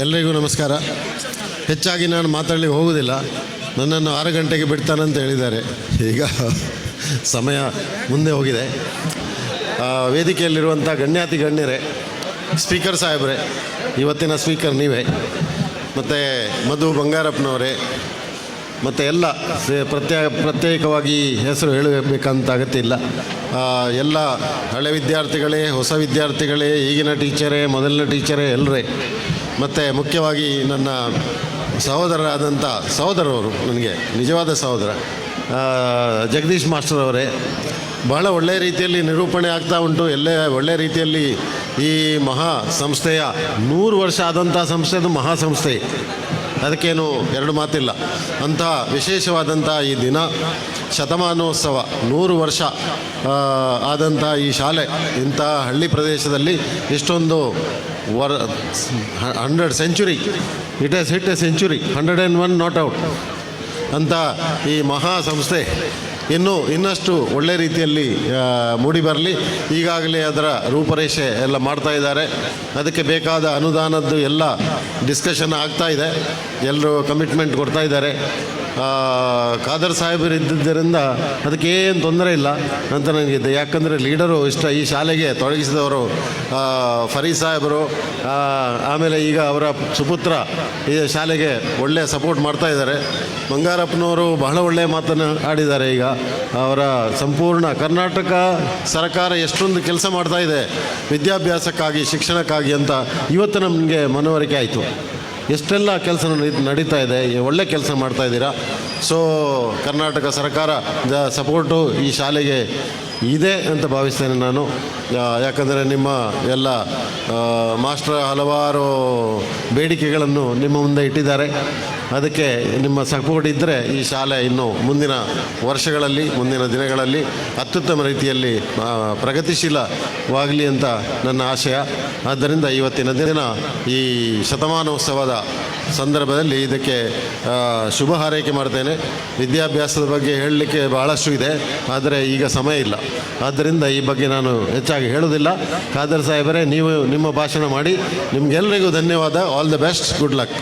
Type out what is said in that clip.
ಎಲ್ಲರಿಗೂ ನಮಸ್ಕಾರ. ಹೆಚ್ಚಾಗಿ ನಾನು ಮಾತಾಡಲಿಕ್ಕೆ ಹೋಗುವುದಿಲ್ಲ. ನನ್ನನ್ನು ಆರು ಗಂಟೆಗೆ ಬಿಡ್ತಾನಂತ ಹೇಳಿದ್ದಾರೆ. ಈಗ ಸಮಯ ಮುಂದೆ ಹೋಗಿದೆ. ವೇದಿಕೆಯಲ್ಲಿರುವಂಥ ಗಣ್ಯಾತಿ ಗಣ್ಯರೇ, ಸ್ಪೀಕರ್ ಸಾಹೇಬ್ರೆ, ಇವತ್ತಿನ ಸ್ಪೀಕರ್ ನೀವೇ. ಮತ್ತು ಮಧು ಬಂಗಾರಪ್ಪನವರೇ, ಮತ್ತು ಎಲ್ಲ ಪ್ರತ್ಯ ಪ್ರತ್ಯೇಕ ಪ್ರತ್ಯೇಕವಾಗಿ ಹೆಸರು ಹೇಳಬೇಕಂತ ಅಗತ್ಯ ಇಲ್ಲ. ಎಲ್ಲ ಹಳೆ ವಿದ್ಯಾರ್ಥಿಗಳೇ, ಹೊಸ ವಿದ್ಯಾರ್ಥಿಗಳೇ, ಈಗಿನ ಟೀಚರೇ, ಮೊದಲಿನ ಟೀಚರೇ, ಎಲ್ಲರೇ ಮತ್ತು ಮುಖ್ಯವಾಗಿ ನನ್ನ ಸಹೋದರರಾದಂಥ ಸಹೋದರವರು, ನನಗೆ ನಿಜವಾದ ಸಹೋದರ ಜಗದೀಶ್ ಮಾಸ್ಟರ್ ಅವರೇ, ಬಹಳ ಒಳ್ಳೆಯ ರೀತಿಯಲ್ಲಿ ನಿರೂಪಣೆ ಆಗ್ತಾ ಉಂಟು. ಎಲ್ಲೇ ಒಳ್ಳೆಯ ರೀತಿಯಲ್ಲಿ ಈ ಮಹಾ ಸಂಸ್ಥೆಯ ನೂರು ವರ್ಷ ಆದಂಥ ಸಂಸ್ಥೆ, ಅದು ಮಹಾ ಸಂಸ್ಥೆ. ಅದಕ್ಕೇನು ಎರಡು ಮಾತಿಲ್ಲ. ಅಂಥ ವಿಶೇಷವಾದಂಥ ಈ ದಿನ, ಶತಮಾನೋತ್ಸವ, ನೂರು ವರ್ಷ ಆದಂಥ ಈ ಶಾಲೆ ಇಂಥ ಹಳ್ಳಿ ಪ್ರದೇಶದಲ್ಲಿ ಇಷ್ಟೊಂದು var hundred century it is hit a century hundred and one not out ಅಂತ ಈ ಮಹಾ ಸಂಸ್ಥೆ ಇನ್ನೂ ಇನ್ನಷ್ಟು ಒಳ್ಳೆ ರೀತಿಯಲ್ಲಿ ಮೂಡಿ ಬರಲಿ. ಈಗಾಗಲೇ ಅದರ ರೂಪರೇಷೆ ಎಲ್ಲ ಮಾಡ್ತಾ ಇದ್ದಾರೆ. ಅದಕ್ಕೆ ಬೇಕಾದ ಅನುದಾನದ್ದು ಎಲ್ಲ ಡಿಸ್ಕಷನ್ ಆಗ್ತಾ ಇದೆ. ಎಲ್ಲರೂ ಕಮಿಟ್ಮೆಂಟ್ ಕೊಡ್ತಾ ಇದ್ದಾರೆ. ಖಾದರ್ ಸಾಹೇಬರು ಇದ್ದಿದ್ದರಿಂದ ಅದಕ್ಕೇನು ತೊಂದರೆ ಇಲ್ಲ ಅಂತ ನನಗಿದೆ. ಯಾಕಂದರೆ ಲೀಡರು ಇಷ್ಟ ಈ ಶಾಲೆಗೆ ತೊಡಗಿಸಿದವರು ಫರೀದ್ ಸಾಹೇಬರು ಆಮೇಲೆ ಈಗ ಅವರ ಸುಪುತ್ರ ಈ ಶಾಲೆಗೆ ಒಳ್ಳೆಯ ಸಪೋರ್ಟ್ ಮಾಡ್ತಾ ಇದ್ದಾರೆ. ಬಂಗಾರಪ್ಪನವರು ಬಹಳ ಒಳ್ಳೆಯ ಮಾತನ್ನು ಆಡಿದ್ದಾರೆ ಈಗ. ಅವರ ಸಂಪೂರ್ಣ ಕರ್ನಾಟಕ ಸರ್ಕಾರ ಎಷ್ಟೊಂದು ಕೆಲಸ ಮಾಡ್ತಾ ಇದೆ, ವಿದ್ಯಾಭ್ಯಾಸಕ್ಕಾಗಿ, ಶಿಕ್ಷಣಕ್ಕಾಗಿ ಅಂತ ಇವತ್ತು ನಮಗೆ ಮನವರಿಕೆ ಆಯಿತು. ಎಷ್ಟೆಲ್ಲ ಕೆಲಸ ನಡಿ- ನಡೀತಾ ಇದೆ ಒಳ್ಳೆ ಕೆಲಸ ಮಾಡ್ತಾ ಇದ್ದೀರಾ? ಸೊ ಕರ್ನಾಟಕ ಸರ್ಕಾರದ ಸಪೋರ್ಟು ಈ ಶಾಲೆಗೆ ಇದೆ ಅಂತ ಭಾವಿಸ್ತೇನೆ ನಾನು. ಯಾಕಂದರೆ ನಿಮ್ಮ ಎಲ್ಲ ಮಾಸ್ಟರ್ ಹಲವಾರು ಬೇಡಿಕೆಗಳನ್ನು ನಿಮ್ಮ ಮುಂದೆ ಇಟ್ಟಿದ್ದಾರೆ. ಅದಕ್ಕೆ ನಿಮ್ಮ ಸಪೋರ್ಟ್ ಇದ್ದರೆ ಈ ಶಾಲೆ ಇನ್ನು ಮುಂದಿನ ವರ್ಷಗಳಲ್ಲಿ, ಮುಂದಿನ ದಿನಗಳಲ್ಲಿ ಅತ್ಯುತ್ತಮ ರೀತಿಯಲ್ಲಿ ಪ್ರಗತಿಶೀಲವಾಗಲಿ ಅಂತ ನನ್ನ ಆಶಯ. ಆದ್ದರಿಂದ ಇವತ್ತಿನ ದಿನ ಈ ಶತಮಾನೋತ್ಸವದ ಸಂದರ್ಭದಲ್ಲಿ ಇದಕ್ಕೆ ಶುಭ ಹಾರೈಕೆ ಮಾಡ್ತೇನೆ. ವಿದ್ಯಾಭ್ಯಾಸದ ಬಗ್ಗೆ ಹೇಳಲಿಕ್ಕೆ ಬಹಳಷ್ಟು ಇದೆ, ಆದರೆ ಈಗ ಸಮಯ ಇಲ್ಲ. ಆದ್ದರಿಂದ ಈ ಬಗ್ಗೆ ನಾನು ಹೆಚ್ಚಾಗಿ ಹೇಳೋದಿಲ್ಲ ಖಾದರ್ ಸಾಹೇಬರೇ, ನೀವು ನಿಮ್ಮ ಭಾಷಣ ಮಾಡಿ. ನಿಮಗೆಲ್ಲರಿಗೂ ಧನ್ಯವಾದ. All the best good luck